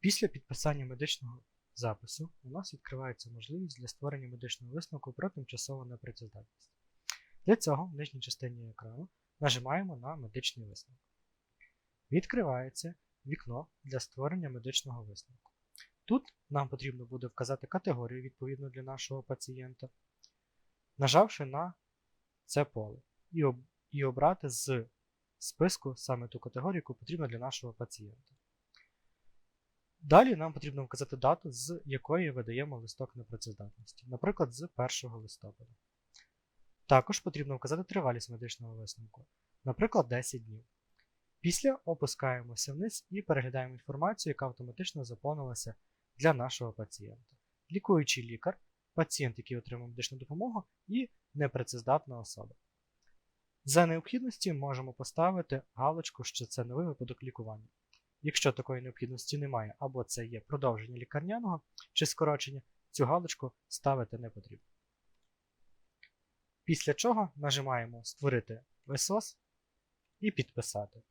Після підписання медичного запису у нас відкривається можливість для створення медичного висновку про тимчасову непрацездатність. Для цього в нижній частині екрану нажимаємо на медичний висновок. Відкривається вікно для створення медичного висновку. Тут нам потрібно буде вказати категорію відповідно для нашого пацієнта, нажавши на це поле, і, обрати з списку саме ту категорію, яку потрібно для нашого пацієнта. Далі нам потрібно вказати дату, з якої видаємо листок непрацездатності, наприклад, з 1 листопада. Також потрібно вказати тривалість медичного висновку, наприклад, 10 днів. Після опускаємося вниз і переглядаємо інформацію, яка автоматично заповнилася для нашого пацієнта. Лікуючий лікар, пацієнт, який отримав медичну допомогу, і непрацездатна особа. За необхідності можемо поставити галочку, що це новий випадок лікування. Якщо такої необхідності немає, або це є продовження лікарняного чи скорочення, цю галочку ставити не потрібно. Після чого нажимаємо Створити ВСОС і підписати.